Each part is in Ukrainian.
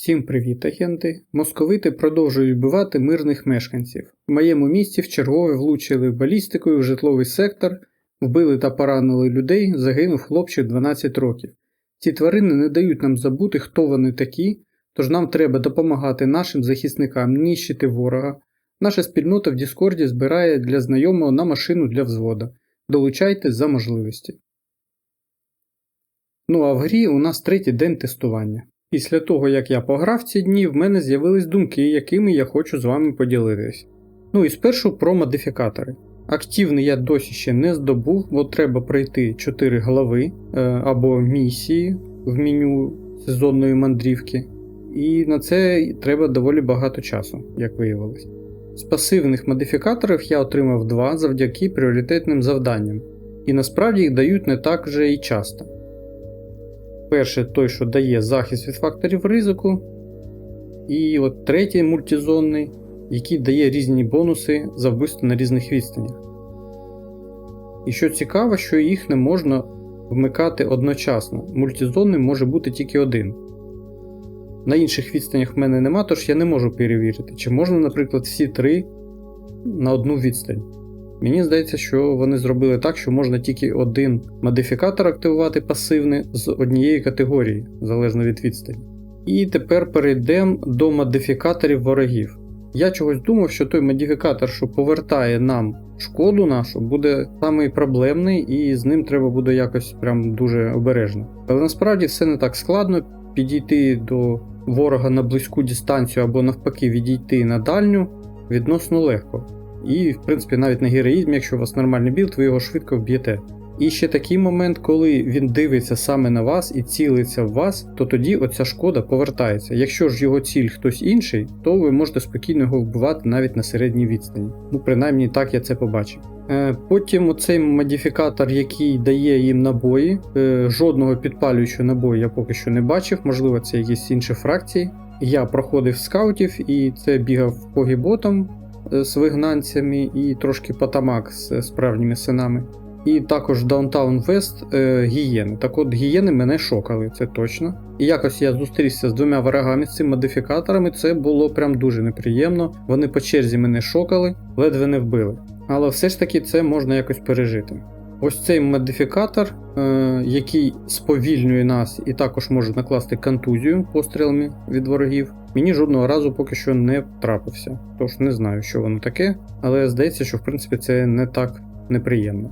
Всім привіт, агенти! Московити продовжують вбивати мирних мешканців. В моєму місті вчергове влучили балістикою в житловий сектор, вбили та поранили людей, загинув хлопчик 12 років. Ці тварини не дають нам забути, хто вони такі, тож нам треба допомагати нашим захисникам нищити ворога. Наша спільнота в Діскорді збирає для знайомого на машину для взвода. Долучайте за можливості. Ну а в грі у нас третій день тестування. Після того, як я пограв ці дні, в мене з'явились думки, якими я хочу з вами поділитись. Ну і спершу про модифікатори. Активний я досі ще не здобув, бо треба пройти 4 глави е, або місії в меню сезонної мандрівки. І на це треба доволі багато часу, як виявилось. З пасивних модифікаторів я отримав 2 завдяки пріоритетним завданням, і насправді їх дають не так вже і часто. Перший той, що дає захист від факторів ризику. І от третій мультизонний, який дає різні бонуси за вбивство на різних відстанях. І що цікаво, що їх не можна вмикати одночасно. Мультизонний може бути тільки один. На інших відстанях в мене нема, тож я не можу перевірити, чи можна, наприклад, всі три на одну відстань. Мені здається, що вони зробили так, що можна тільки один модифікатор активувати пасивний з однієї категорії, залежно від відстані. І тепер перейдемо до модифікаторів ворогів. Я чогось думав, що той модифікатор, що повертає нам шкоду нашу, буде самий проблемний, і з ним треба буде якось прям дуже обережно. Але насправді все не так складно підійти до ворога на близьку дистанцію або навпаки відійти на дальню відносно легко. І, в принципі, навіть на героїзмі, якщо у вас нормальний білд, ви його швидко вб'єте. І ще такий момент, коли він дивиться саме на вас і цілиться в вас, то тоді оця шкода повертається. Якщо ж його ціль хтось інший, то ви можете спокійно його вбивати навіть на середній відстані. Ну, принаймні так я це побачив. Е, Потім оцей модифікатор, який дає їм набої, е, жодного підпалюючого набою я поки що не бачив, можливо, це якісь інші фракції. Я проходив скаутів і це бігав погіботом з вигнанцями і трошки потамак з справжніми синами. І також Downtown West е, гієни. Так от гієни мене шокали, це точно. І якось я зустрівся з двома ворогами з цими модифікаторами, це було прям дуже неприємно. Вони по черзі мене шокали, ледве не вбили. Але все ж таки це можна якось пережити. Ось цей модифікатор, е, який сповільнює нас і також може накласти контузію пострілами від ворогів, мені жодного разу поки що не трапився. Тож не знаю, що воно таке, але здається, що в принципі це не так неприємно.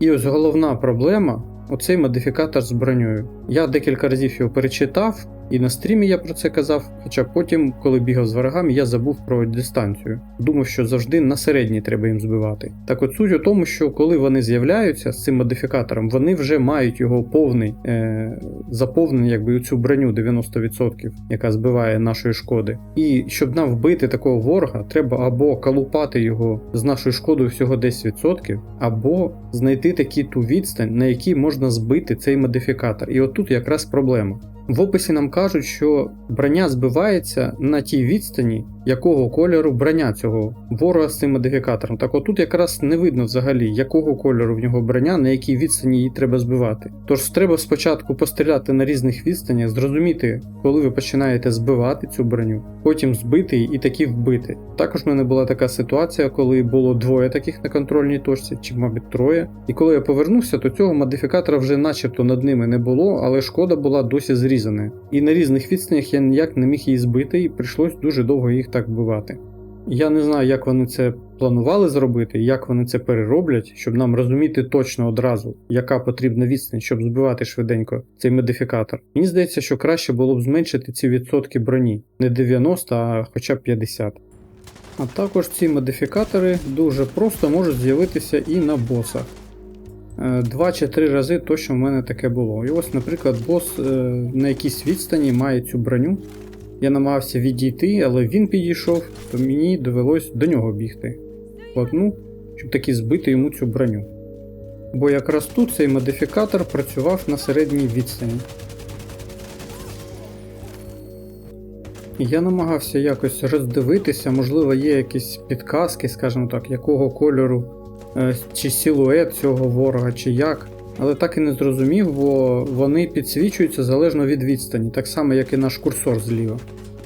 І ось головна проблема оцей модифікатор з броньою. Я декілька разів його перечитав, і на стрімі я про це казав, хоча потім, коли бігав з ворогами, я забув про дистанцію. Думав, що завжди на середній треба їм збивати. Так от суть у тому, що коли вони з'являються з цим модифікатором, вони вже мають його повний е, заповнений, якби цю броню 90%, яка збиває нашої шкоди. І щоб нам вбити такого ворога, треба або калупати його з нашою шкодою всього 10%, або знайти такі ту відстань, на якій можна збити цей модифікатор. І отут якраз проблема. В описі нам кажуть, що броня збивається на тій відстані, якого кольору броня цього ворога з цим модифікатором. Так отут якраз не видно взагалі, якого кольору в нього броня, на якій відстані її треба збивати. Тож треба спочатку постріляти на різних відстанях, зрозуміти, коли ви починаєте збивати цю броню, потім збити її і таки вбити. Також в мене була така ситуація, коли було двоє таких на контрольній точці, чи, мабуть, троє. І коли я повернувся, то цього модифікатора вже начебто над ними не було, але шкода була досі зрізана. І на різних відстанях я ніяк не міг її збити, і прийшлось дуже довго їх так вбивати. Я не знаю, як вони це планували зробити, як вони це перероблять, щоб нам розуміти точно одразу, яка потрібна відстань, щоб збивати швиденько цей модифікатор. Мені здається, що краще було б зменшити ці відсотки броні, не 90, а хоча б 50. А також ці модифікатори дуже просто можуть з'явитися і на босах. Е, Два чи три рази точно в мене таке було. І ось, наприклад, бос е, на якійсь відстані має цю броню. Я намагався відійти, але він підійшов, то мені довелось до нього бігти. Одну, щоб таки збити йому цю броню. Бо якраз тут цей модифікатор працював на середній відстані. Я намагався якось роздивитися, можливо, є якісь підказки, скажімо так, якого кольору е, чи силует цього ворога, чи як. Але так і не зрозумів, бо вони підсвічуються залежно від відстані, так само як і наш курсор зліва.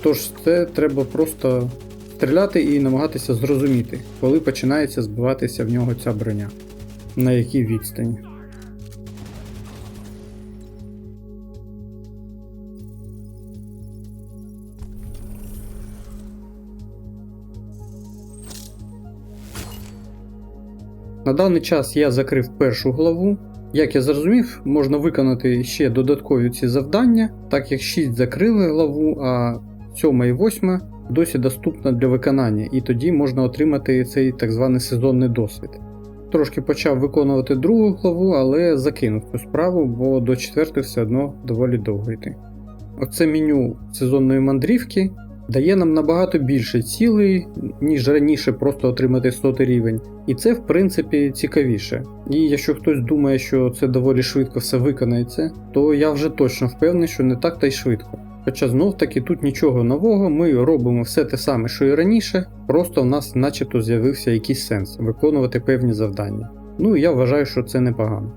Тож це треба просто стріляти і намагатися зрозуміти, коли починається збиватися в нього ця броня, на якій відстані. На даний час я закрив першу главу. Як я зрозумів, можна виконати ще додаткові ці завдання, так як 6 закрили главу, а 7 і 8 досі доступна для виконання, і тоді можна отримати цей так званий сезонний досвід. Трошки почав виконувати другу главу, але закинув цю справу, бо до четвертої все одно доволі довго йти. Оце меню сезонної мандрівки дає нам набагато більше цілей, ніж раніше просто отримати 100 рівень. І це, в принципі, цікавіше. І якщо хтось думає, що це доволі швидко все виконається, то я вже точно впевнений, що не так та й швидко. Хоча знов таки тут нічого нового, ми робимо все те саме, що і раніше, просто в нас начебто з'явився якийсь сенс виконувати певні завдання. Ну і я вважаю, що це непогано.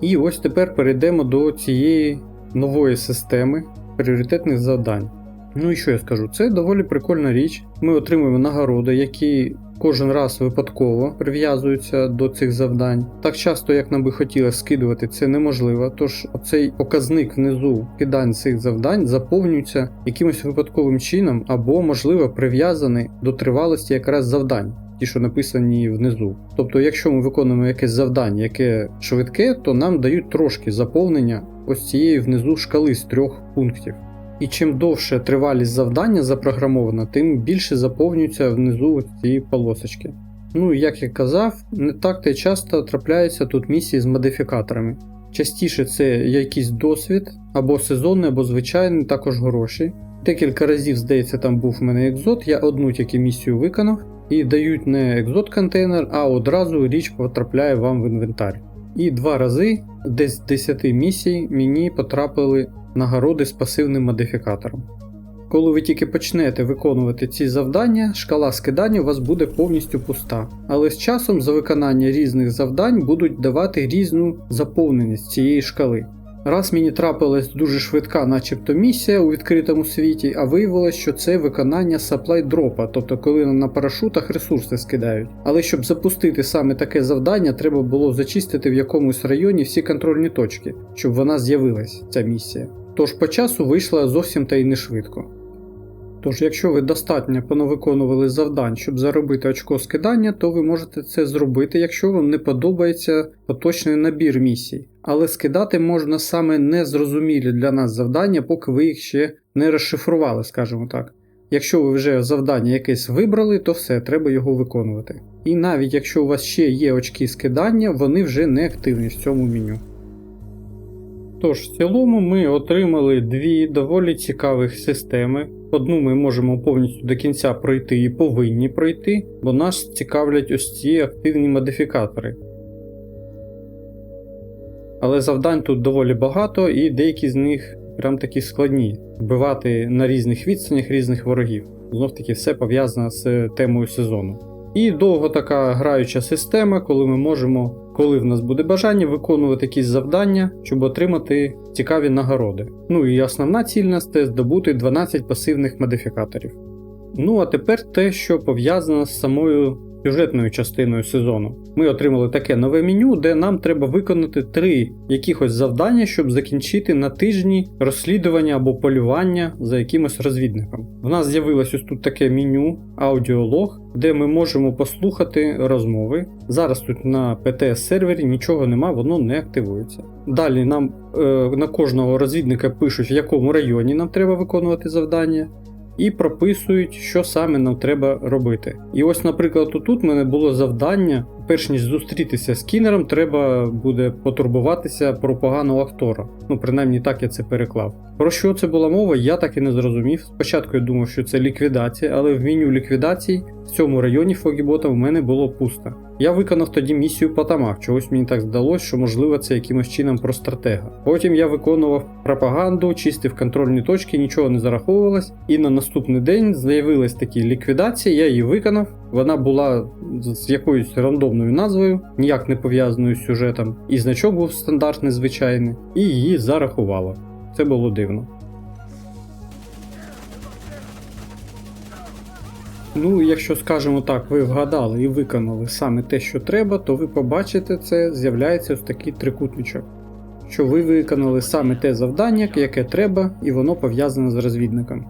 І ось тепер перейдемо до цієї нової системи пріоритетних завдань. Ну і що я скажу? Це доволі прикольна річ. Ми отримуємо нагороди, які кожен раз випадково прив'язуються до цих завдань. Так часто, як нам би хотілося скидувати, це неможливо. Тож оцей показник внизу кидань цих завдань заповнюється якимось випадковим чином, або, можливо, прив'язаний до тривалості якраз завдань. Ті, що написані внизу. Тобто, якщо ми виконуємо якесь завдання, яке швидке, то нам дають трошки заповнення ось цієї внизу шкали з трьох пунктів. І чим довше тривалість завдання запрограмована, тим більше заповнюється внизу цієї полосочки. Ну як я казав, не так та часто трапляються тут місії з модифікаторами. Частіше це якийсь досвід, або сезонний, або звичайний, також гроші. Декілька разів, здається, там був в мене екзот, я одну тільки місію виконав, і дають не екзот контейнер, а одразу річ потрапляє вам в інвентар. І два рази, десь з 10 місій, мені потрапили нагороди з пасивним модифікатором. Коли ви тільки почнете виконувати ці завдання, шкала скидання у вас буде повністю пуста, але з часом за виконання різних завдань будуть давати різну заповненість цієї шкали. Раз мені трапилась дуже швидка, начебто місія у відкритому світі, а виявилось, що це виконання supply дропа, тобто коли на парашутах ресурси скидають. Але щоб запустити саме таке завдання, треба було зачистити в якомусь районі всі контрольні точки, щоб вона з'явилась, ця місія. Тож по часу вийшла зовсім та й не швидко. Тож, якщо ви достатньо понавиконували завдань, щоб заробити очко скидання, то ви можете це зробити, якщо вам не подобається поточний набір місій. Але скидати можна саме незрозумілі для нас завдання, поки ви їх ще не розшифрували, скажімо так. Якщо ви вже завдання якесь вибрали, то все, треба його виконувати. І навіть якщо у вас ще є очки скидання, вони вже не активні в цьому меню. Тож, в цілому ми отримали дві доволі цікавих системи. Одну ми можемо повністю до кінця пройти і повинні пройти, бо нас цікавлять ось ці активні модифікатори. Але завдань тут доволі багато, і деякі з них прям такі складні. Вбивати на різних відстанях різних ворогів. Знов таки все пов'язано з темою сезону. І довго така граюча система, коли ми можемо, коли в нас буде бажання, виконувати якісь завдання, щоб отримати цікаві нагороди. Ну і основна ціль нас це здобути 12 пасивних модифікаторів. Ну а тепер те, що пов'язано з самою сюжетною частиною сезону. Ми отримали таке нове меню, де нам треба виконати три якихось завдання, щоб закінчити на тижні розслідування або полювання за якимось розвідником. В нас з'явилось ось тут таке меню, аудіолог, де ми можемо послухати розмови. Зараз тут на ПТС сервері нічого нема, воно не активується. Далі нам е, на кожного розвідника пишуть, в якому районі нам треба виконувати завдання і прописують, що саме нам треба робити. І ось, наприклад, тут в мене було завдання, перш ніж зустрітися з кінером, треба буде потурбуватися про поганого актора. Ну, принаймні так я це переклав. Про що це була мова, я так і не зрозумів. Спочатку я думав, що це ліквідація, але в меню ліквідації в цьому районі Фогібота в мене було пусто. Я виконав тоді місію по тамах, чогось мені так здалося, що можливо це якимось чином про стратега. Потім я виконував пропаганду, чистив контрольні точки, нічого не зараховувалось, і на наступний день з'явилась такі ліквідації, я її виконав. Вона була з якоюсь рандомною назвою, ніяк не пов'язаною з сюжетом, і значок був стандартний звичайний, і її зарахувало. Це було дивно. Ну, якщо скажемо так, ви вгадали і виконали саме те, що треба, то ви побачите це, з'являється ось такий трикутничок. Що ви виконали саме те завдання, яке треба, і воно пов'язане з розвідником.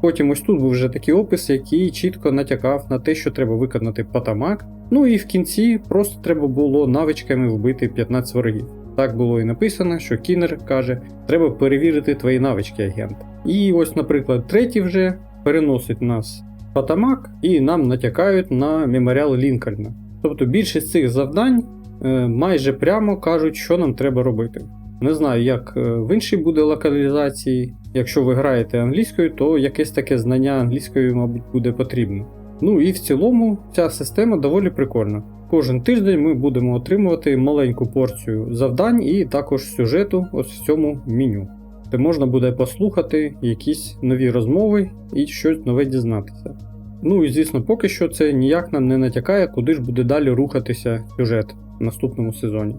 Потім ось тут був вже такий опис, який чітко натякав на те, що треба виконати патамак. Ну і в кінці просто треба було навичками вбити 15 ворогів. Так було і написано, що Кінер каже, треба перевірити твої навички, агент. І ось, наприклад, третій вже переносить нас в патамак і нам натякають на меморіал Лінкольна. Тобто більшість цих завдань е, майже прямо кажуть, що нам треба робити. Не знаю, як е, в іншій буде локалізації. Якщо ви граєте англійською, то якесь таке знання англійської, мабуть, буде потрібно. Ну і в цілому ця система доволі прикольна. Кожен тиждень ми будемо отримувати маленьку порцію завдань і також сюжету ось в цьому меню, де можна буде послухати якісь нові розмови і щось нове дізнатися. Ну і звісно, поки що це ніяк нам не натякає, куди ж буде далі рухатися сюжет в наступному сезоні.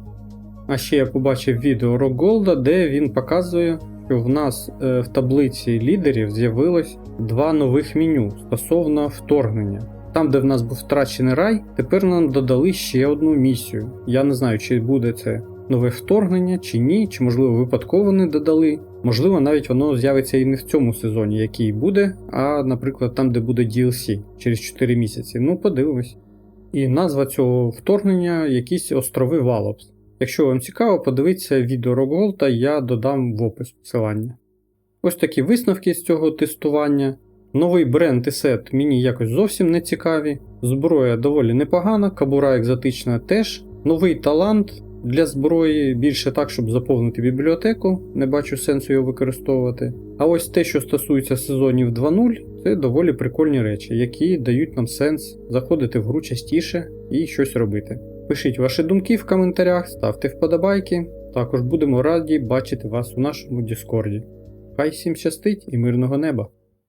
А ще я побачив відео Рокголда, де він показує, що в нас е, в таблиці лідерів з'явилось два нових меню стосовно вторгнення. Там, де в нас був втрачений рай, тепер нам додали ще одну місію. Я не знаю, чи буде це нове вторгнення, чи ні, чи можливо випадково не додали. Можливо, навіть воно з'явиться і не в цьому сезоні, який буде, а, наприклад, там, де буде DLC через 4 місяці. Ну, подивимось. І назва цього вторгнення якісь острови Валопс. Якщо вам цікаво, подивіться відео Рокголта, я додам в опис посилання. Ось такі висновки з цього тестування. Новий бренд і сет мені якось зовсім не цікаві. Зброя доволі непогана, кабура екзотична теж. Новий талант для зброї більше так, щоб заповнити бібліотеку, не бачу сенсу його використовувати. А ось те, що стосується сезонів 2.0, це доволі прикольні речі, які дають нам сенс заходити в гру частіше і щось робити. Пишіть ваші думки в коментарях, ставте вподобайки. Також будемо раді бачити вас у нашому Діскорді. Хай всім щастить і мирного неба!